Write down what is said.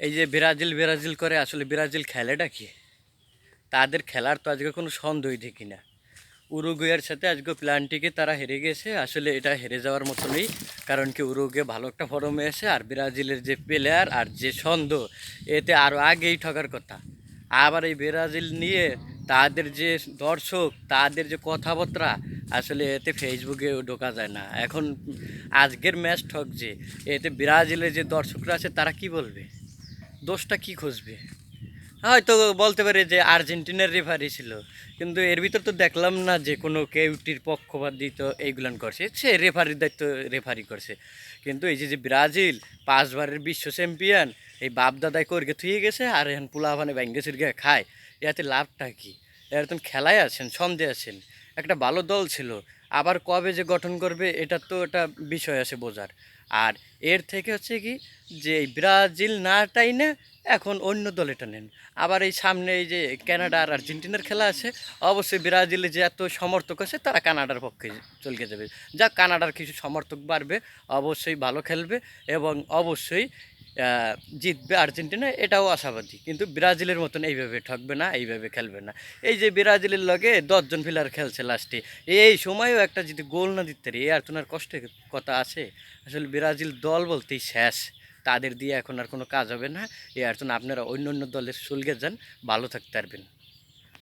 এই যে Brazil Brazil করে আসলে ব্রাজিল খেলেটা কি? তাদের খেলার তো আজকে কোনো সন্দেহই দেখি না। উরুগুয়ের সাথে আজকে প্ল্যানটিকে তারা হেরে গেছে, আসলে এটা হেরে যাওয়ার মতনই, কারণ কি উরুগুয়ে ভালো একটা ফরমে এসে আর ব্রাজিলের যে প্লেয়ার আর যে সন্দেহ, এতে আরও আগেই ঠকার কথা। আবার এই ব্রাজিল নিয়ে তাদের যে দর্শক, তাদের যে কথাবার্তা, আসলে এতে ফেসবুকে ঢোকা যায় না। এখন আজকের ম্যাচ ঠকছে, এতে ব্রাজিলের যে দর্শকরা আছে, তারা কি বলবে? দোষটা কি খুঁজবে? হয়তো বলতে পারে যে আর্জেন্টিনার রেফারি ছিল, কিন্তু এর ভিতর তো দেখলাম না যে কোনো কেউটির পক্ষপাত দিত এইগুলান করছে। সে রেফারির দায়িত্ব রেফারি করছে। কিন্তু এই যে যে ব্রাজিল পাঁচবারের বিশ্ব চ্যাম্পিয়ন এই বাপ দাদাই করকে থুয়ে গেছে আর এখন পোলাভানে ব্যাঙ্গেসের গিয়ে খায়। এতে লাভটা কি? এরা তো খেলায় আছেন, ছন্দে আছেন। একটা ভালো দল ছিল আবার কবে যে গঠন করবে, এটা তো একটা বিষয় আছে বোঝার। আর এর থেকে হচ্ছে কি, যে ব্রাজিল না এখন অন্য দল এটা নেন। আবার এই সামনে এই যে কানাডা আর আর্জেন্টিনার খেলা আছে, অবশ্যই ব্রাজিলে যে এত সমর্থক আছে, তারা কানাডার পক্ষে চলকে যাবে। যা কানাডার কিছু সমর্থক বাড়বে, অবশ্যই ভালো খেলবে এবং অবশ্যই জিতবে আর্জেন্টিনা, এটাও আশাবাদী। কিন্তু ব্রাজিলের মতন এইভাবে ঠকবে না, এইভাবে খেলবে না। এই যে ব্রাজিলের লগে দশজন প্লেয়ার খেলছে লাস্টে এই সময়ও একটা যদি গোল না দিতে পারি এ আর তোমার কষ্টের কথা আছে। আসলে ব্রাজিল দল বলতেই শেষ। তাদের দিয়ে এখন আর কোনো কাজ হবে না। এ আর আপনারা অন্য অন্য দলের সুলগে যান, ভালো থাকতে পারবেন।